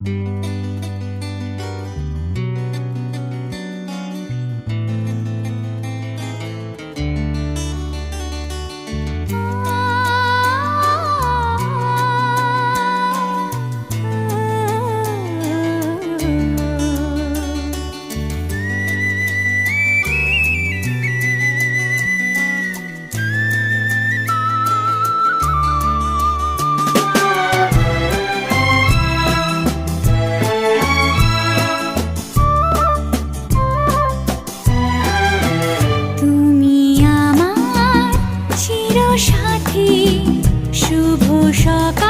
তুমি সকাল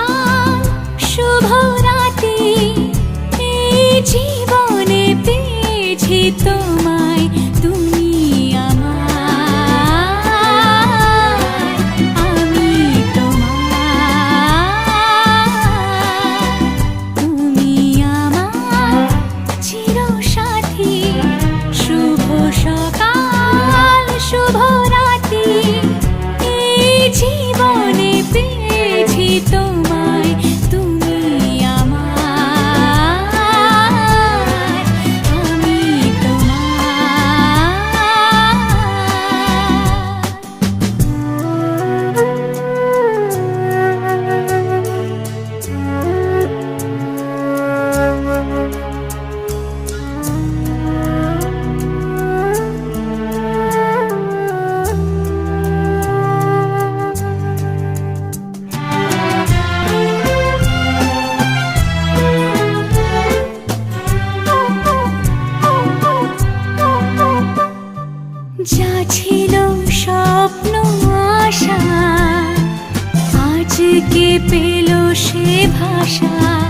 ছিল স্বপ্ন আশা। আজকে পেল সে ভাষা?